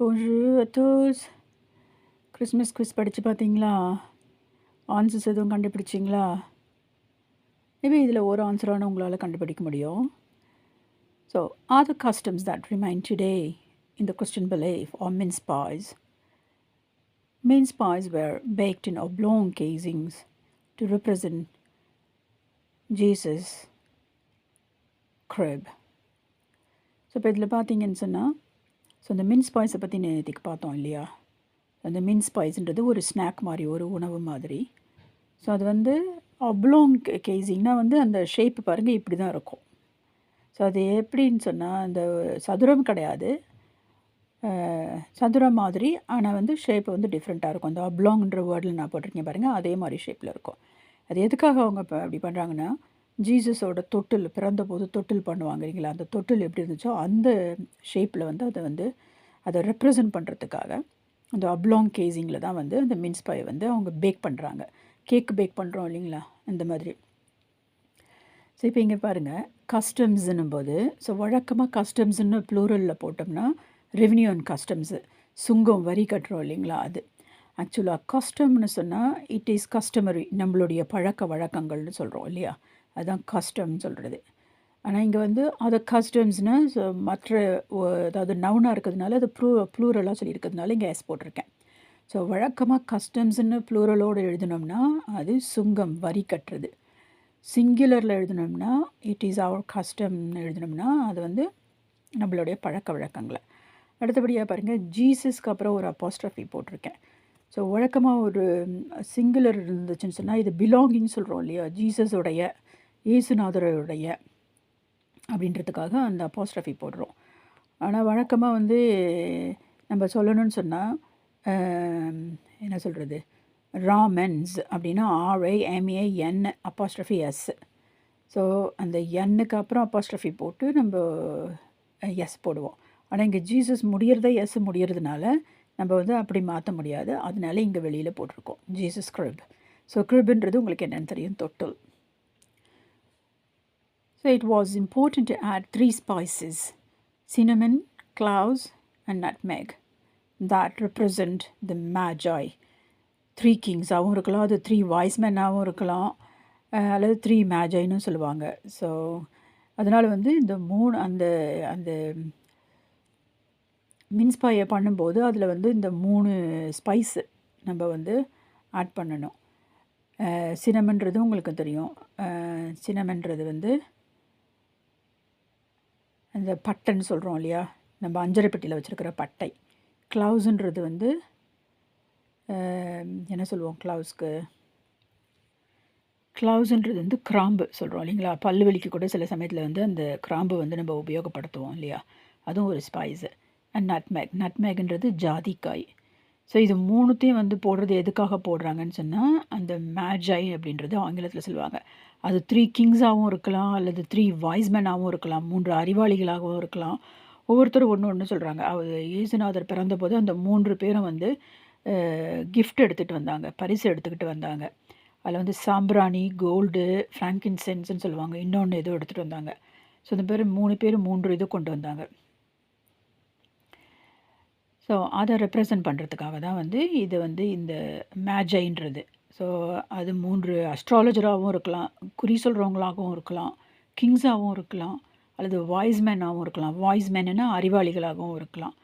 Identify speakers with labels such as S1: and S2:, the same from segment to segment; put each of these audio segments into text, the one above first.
S1: Bonjour à tous. Christmas quiz படித்து பார்த்தீங்களா answers எதுவும் கண்டுபிடிச்சிங்களா மேபி இதில் ஒரு ஆன்சரான உங்களால் கண்டுபிடிக்க முடியும் so are the customs that remain today in the question belief or mince pies mince pies were baked in oblong casings to represent Jesus' crib. ஸோ இப்போ இதில் பார்த்தீங்கன்னு சொன்னால் ஸோ இந்த மின்ஸ் பாய்ஸை பற்றி நேற்றுக்கு பார்த்தோம் இல்லையா? அந்த மின்ஸ் பாய்ஸ்ன்றது ஒரு ஸ்நாக் மாதிரி ஒரு உணவு மாதிரி. ஸோ அது வந்து அப்ளோங் கேசிங்னா வந்து அந்த ஷேப் பாருங்கள் இப்படி தான் இருக்கும். ஸோ அது எப்படின்னு சொன்னால் அந்த சதுரம் கிடையாது. சதுரம் மாதிரி ஆனால் வந்து ஷேப் வந்து டிஃப்ரெண்ட்டாக இருக்கும். அந்த அப்லாங்ன்ற வேர்டில் நான் போட்டிருக்கேன் பாருங்கள் அதே மாதிரி ஷேப்பில் இருக்கும். அது எதுக்காக அவங்க இப்போ அப்படி பண்ணுறாங்கன்னா ஜீசஸோட தொட்டில் பிறந்தபோது தொட்டில் பண்ணுவாங்க இல்லைங்களா? அந்த தொட்டில் எப்படி இருந்துச்சோ அந்த ஷேப்பில் வந்து அதை வந்து அதை ரெப்ரசன்ட் பண்ணுறதுக்காக அந்த அப்லாங் கேசிங்கில் தான் வந்து அந்த மின்ஸ் பாயை வந்து அவங்க பேக் பண்ணுறாங்க கேக் பேக் பண்ணுறோம் இல்லைங்களா? அந்த மாதிரி. ஸோ இப்போ இங்கே பாருங்கள் கஸ்டம்ஸ்னும் போது ஸோ வழக்கமாக கஸ்டம்ஸ்னு ப்ளூரலில் போட்டோம்னா ரெவென்யூ அண்ட் கஸ்டம்ஸு சுங்கம் வரி கட்டுறோம் இல்லைங்களா அது. ஆக்சுவலாக கஸ்டம்னு சொன்னால் இட் இஸ் கஸ்டமரி நம்மளுடைய பழக்க வழக்கங்கள்னு சொல்கிறோம் இல்லையா? அதுதான் கஸ்டம்னு சொல்கிறது ஆனால் இங்கே வந்து அதை கஸ்டம்ஸ்னால் மற்ற அதாவது நவுனாக இருக்கிறதுனால அது ப்ளூ ப்ளூரலாக சொல்லியிருக்கிறதுனால இங்கே எஸ் போட்டிருக்கேன். ஸோ வழக்கமாக கஸ்டம்ஸ்னு ப்ளூரலோடு எழுதினோம்னா அது சுங்கம் வரி கட்டுறது. சிங்குலரில் எழுதினோம்னா இட் இஸ் அவர் கஸ்டம்னு எழுதினோம்னா அது வந்து நம்மளுடைய பழக்க வழக்கங்களை. அடுத்தபடியாக பாருங்கள் ஜீசஸ்க்கு அப்புறம் ஒரு அப்போஸ்ட்ரஃபி போட்டிருக்கேன். ஸோ வழக்கமாக ஒரு சிங்குலர் இருந்துச்சுன்னு சொன்னால் இது பிலாங்கிங் சொல்கிறோம் இல்லையா? ஜீசஸோடைய இயேசுநாதருடைய அப்படின்றதுக்காக அந்த அப்போஸ்ட்ரஃபி போடுறோம். ஆனால் வழக்கமாக வந்து நம்ம சொல்லணும்னு சொன்னால் என்ன சொல்கிறது ராமன்ஸ் அப்படின்னா R I M A N apostrophe S so அந்த எண்ணுக்கு அப்புறம் அப்பாஸ்ட்ரஃபி போட்டு நம்ம எஸ் போடுவோம். ஆனால் இங்கே ஜீசஸ் முடியறத எஸ் முடியறதுனால நம்ம வந்து அப்படி மாற்ற முடியாது. அதனால இங்கே வெளியில் போட்டிருக்கோம். Jesus grip. ஸோ கிரிப்ன்றது உங்களுக்கு என்னென்னு தெரியும்? தொட்டில். So it was important to add three spices cinnamon, cloves, and nutmeg. That represent the Magi. Three கிங்ஸாகவும் இருக்கலாம் அது த்ரீ வாய்ஸ்மேனாகவும் இருக்கலாம் அல்லது த்ரீ மேஜைன்னு சொல்லுவாங்க. ஸோ அதனால் வந்து இந்த மூணு அந்த அந்த மின்ஸ்பாயை பண்ணும்போது அதில் வந்து இந்த மூணு ஸ்பைஸு நம்ம வந்து ஆட் பண்ணணும். சினமன்றது உங்களுக்கு தெரியும். சினமன்றது வந்து அந்த பட்டைன்னு சொல்கிறோம் இல்லையா? நம்ம அஞ்சரை பெட்டியில் வச்சுருக்கிற பட்டை. க்ளவுஸுன்றது வந்து என்ன சொல்லுவோம் க்ளவுஸ்க்கு? க்ளவுஸுன்றது வந்து கிராம்பு சொல்கிறோம் இல்லைங்களா? பல்லு வலிக்கு கூட சில சமயத்தில் வந்து அந்த கிராம்பு வந்து நம்ம உபயோகப்படுத்துவோம் இல்லையா? அதுவும் ஒரு ஸ்பைஸு அண்ட் நட்மேக் நட்மேக்ன்றது ஜாதிக்காய். ஸோ இது மூணுத்தையும் வந்து போடுறது எதுக்காக போடுறாங்கன்னு சொன்னால் அந்த மேஜை அப்படின்றது ஆங்கிலத்தில் சொல்லுவாங்க. அது த்ரீ கிங்ஸாகவும் இருக்கலாம் அல்லது த்ரீ வாய்ஸ்மேனாகவும் இருக்கலாம் மூன்று அறிவாளிகளாகவும் இருக்கலாம். ஒவ்வொருத்தரும் ஒன்று ஒன்று சொல்கிறாங்க அவர் இயேசுநாதர் பிறந்தபோது அந்த மூன்று பேரும் வந்து கிஃப்ட் எடுத்துகிட்டு வந்தாங்க. பரிசு எடுத்துக்கிட்டு வந்தாங்க. அதில் வந்து சாம்பிராணி கோல்டு ஃப்ராங்கின்சென்ஸ்னு சொல்லுவாங்க. இன்னொன்று ஏதோ எடுத்துகிட்டு வந்தாங்க. ஸோ இந்த பேர் மூணு பேர் மூன்று இது கொண்டு வந்தாங்க. ஸோ அதை ரெப்ரசன்ட் பண்ணுறதுக்காக தான் வந்து இது வந்து இந்த மேஜைன்றது ஸோ அது மூன்று அஸ்ட்ராலஜராகவும் இருக்கலாம் குறி சொல்கிறவங்களாகவும் இருக்கலாம் கிங்ஸாகவும் இருக்கலாம் அல்லது வாய்ஸ்மேனாகவும் இருக்கலாம். வாய்ஸ்மேனுன்னா அறிவாளிகளாகவும் இருக்கலாம்.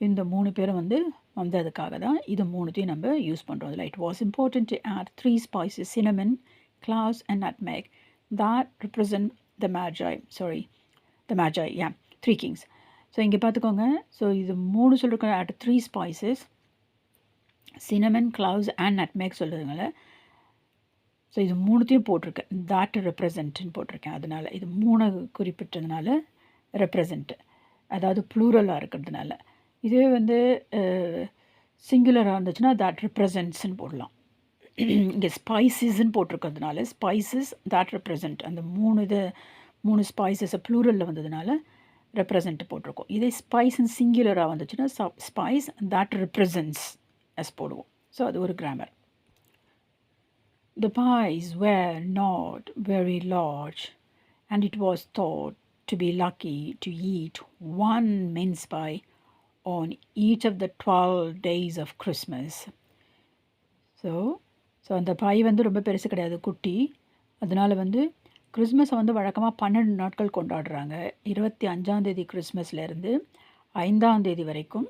S1: இந்த மூணு பேரும் வந்து வந்ததுக்காக தான் இது மூணுத்தையும் நம்ம யூஸ் பண்ணுறோம் அதில் it was important to add three spices cinnamon cloves and nutmeg. That represent the magi sorry the magi yeah three kings. So இங்கே பார்த்துக்கோங்க ஸோ இது மூணு சொல்லிருக்க at three spices cinnamon cloves and nutmeg சொல்கிறதுனால so இது மூணுத்தையும் போட்டிருக்கேன். Thought ரெப்ரசன்ட்னு போட்டிருக்கேன். அதனால் இது மூணு குறிப்பிட்டதுனால ரெப்ரசன்ட்டு அதாவது ப்ளூரலாக இருக்கிறதுனால. இதுவே வந்து சிங்குலராக இருந்துச்சுன்னா தட் ரெப்ரசன்ட்ஸ்ன்னு போடலாம். இங்கே ஸ்பைசஸ்ன்னு போட்டிருக்கிறதுனால ஸ்பைசஸ் தாட் ரெப்ரசன்ட் அந்த மூணு இது மூணு ஸ்பைசஸை ப்ளூரலில் வந்ததுனால ரெப்ரசன்ட் போட்டிருக்கோம் இதே ஸ்பைஸ் அண்ட் சிங்குலராக வந்துச்சுன்னா ஸ்பைஸ் that represents எஸ் போடுவோம் ஸோ அது ஒரு grammar The pies were not very large, and it was thought to be lucky to eat one mince pie on each of the 12 days of Christmas. So so அந்த பாய் வந்து ரொம்ப பெருசு கிடையாது குட்டி அதனால் வந்து கிறிஸ்மஸை வந்து வழக்கமாக பன்னெண்டு நாட்கள் கொண்டாடுறாங்க. இருபத்தி அஞ்சாந்தேதி கிறிஸ்மஸ்லேருந்து ஐந்தாந்தேதி வரைக்கும்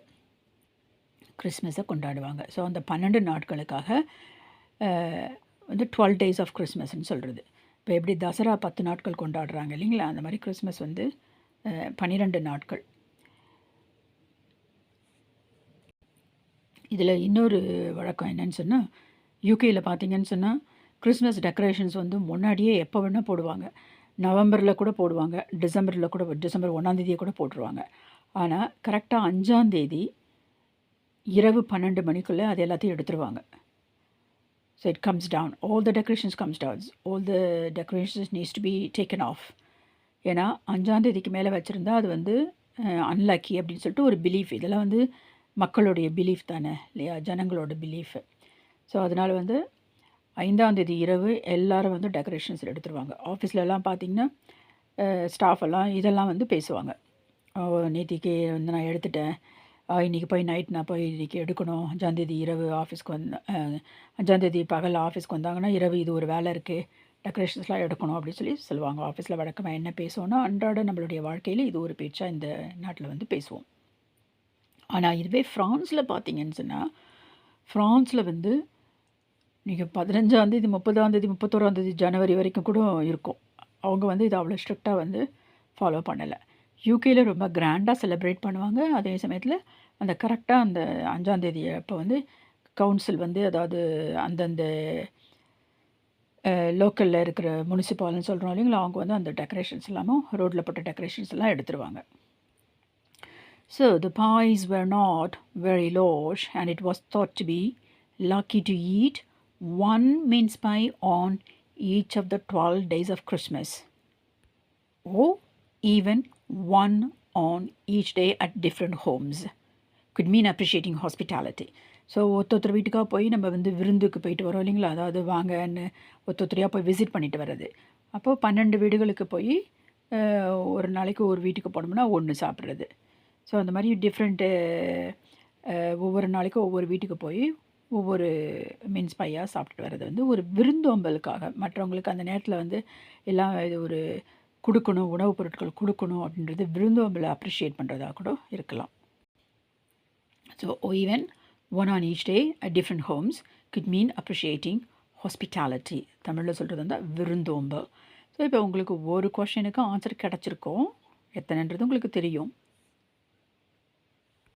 S1: கிறிஸ்மஸை கொண்டாடுவாங்க. ஸோ அந்த பன்னெண்டு நாட்களுக்காக வந்து டுவெல் டேஸ் ஆஃப் கிறிஸ்மஸ்ன்னு சொல்கிறது இப்போ எப்படி தசரா பத்து நாட்கள் கொண்டாடுறாங்க இல்லைங்களா? அந்த மாதிரி கிறிஸ்மஸ் வந்து பன்னிரெண்டு நாட்கள். இதில் இன்னொரு வழக்கம் என்னன்னு சொன்னால் யூகேயில் பார்த்தீங்கன்னு சொன்னால் கிறிஸ்மஸ் டெக்கரேஷன்ஸ் வந்து முன்னாடியே எப்போ வேணால் போடுவாங்க. நவம்பரில் கூட போடுவாங்க. டிசம்பரில் கூட டிசம்பர் ஒன்றாந்தேதியை கூட போட்டுருவாங்க. ஆனால் கரெக்டாக அஞ்சாந்தேதி இரவு பன்னெண்டு மணிக்குள்ளே அது எல்லாத்தையும் எடுத்துருவாங்க. So it comes down all the decorations comes downs all the decorations needs to be taken off ஏன்னா அஞ்சாந்தேதிக்கு மேலே வச்சுருந்தா அது வந்து அன்லக்கி அப்படின்னு சொல்லிட்டு ஒரு பிலீஃப் இதெல்லாம் வந்து மக்களுடைய பிலீஃப் தானே இல்லையா? ஜனங்களோட பிலீஃப் ஸோ அதனால் வந்து ஐந்தாந்தேதி இரவு எல்லாரும் வந்து டெக்கரேஷன்ஸ் எடுத்துருவாங்க. ஆஃபீஸ்லலாம் பார்த்தீங்கன்னா ஸ்டாஃப் எல்லாம் இதெல்லாம் வந்து பேசுவாங்க. நேத்திக்கு வந்து நான் எடுத்துட்டேன். இன்றைக்கி இன்னைக்கு போய் நைட் நான் போய் இன்றைக்கி எடுக்கணும். அஞ்சாந்தேதி இரவு ஆஃபீஸ்க்கு வந்து அஞ்சாந்தேதி பகல் ஆஃபீஸ்க்கு வந்தாங்கன்னா இரவு இது ஒரு வேலை இருக்குது டெக்கரேஷன்ஸ்லாம் எடுக்கணும் அப்படின்னு சொல்லி சொல்லுவாங்க. ஆஃபீஸில் வழக்கமாக என்ன பேசுவோன்னா அன்றாட நம்மளுடைய வாழ்க்கையில் இது ஒரு பேச்சாக இந்த நாட்டில் வந்து பேசுவோம். ஆனால் இதுவே ஃப்ரான்ஸில் பார்த்தீங்கன்னு சொன்னால் ஃப்ரான்ஸில் வந்து நீங்கள் பதினஞ்சாந்தேதி முப்பதாந்தேதி முப்பத்தோராந்தேதி ஜனவரி வரைக்கும் கூட இருக்கும். அவங்க வந்து இதை அவ்வளோ ஸ்ட்ரிக்டாக வந்து ஃபாலோ பண்ணலை. யூகேயில் ரொம்ப கிராண்டாக செலிப்ரேட் பண்ணுவாங்க. அதே சமயத்தில் அந்த கரெக்டாக அந்த அஞ்சாந்தேதி அப்போ வந்து கவுன்சில் வந்து அதாவது அந்தந்த லோக்கலில் இருக்கிற முனிசிபால்னு சொல்கிறோம் இல்லைங்களா அவங்க வந்து அந்த டெக்கரேஷன்ஸ் எல்லாமும் ரோட்டில் போட்ட டெக்கரேஷன்ஸ் எல்லாம் எடுத்துருவாங்க. So the boys were not very lush and it was thought to be lucky to eat. One mince pie on each of the 12 days of Christmas, or even one on each day at different homes. Could mean appreciating hospitality. So ஒருத்தொருத்தர் வீட்டுக்காக போய் நம்ம வந்து விருந்துக்கு போயிட்டு வரோம் இல்லைங்களா அதாவது வாங்கன்னு ஒருத்தொத்தரையாக போய் விசிட் பண்ணிட்டு வர்றது அப்போது பன்னெண்டு வீடுகளுக்கு போய் ஒரு நாளைக்கு ஒரு வீட்டுக்கு போனோம்னா ஒன்று சாப்பிட்றது ஸோ அந்த மாதிரி டிஃப்ரெண்ட்டு ஒவ்வொரு நாளைக்கும் ஒவ்வொரு வீட்டுக்கு போய் ஒவ்வொரு மீன்ஸ் பையாக சாப்பிட்டுட்டு வர்றது வந்து ஒரு விருந்தோம்பலுக்காக மற்றவங்களுக்கு அந்த நேரத்தில் வந்து எல்லாம் இது ஒரு கொடுக்கணும் உணவுப் பொருட்கள் கொடுக்கணும் அப்படின்றது விருந்தோம்பலை அப்ரிஷியேட் பண்ணுறதா கூட இருக்கலாம். So even one on each day at different homes could mean appreciating hospitality தமிழில் சொல்கிறது வந்து விருந்தோம்பல் ஸோ இப்போ உங்களுக்கு ஒரு கொஷனுக்கு ஆன்சர் கிடச்சிருக்கோம் எத்தனைன்றது உங்களுக்கு தெரியும்.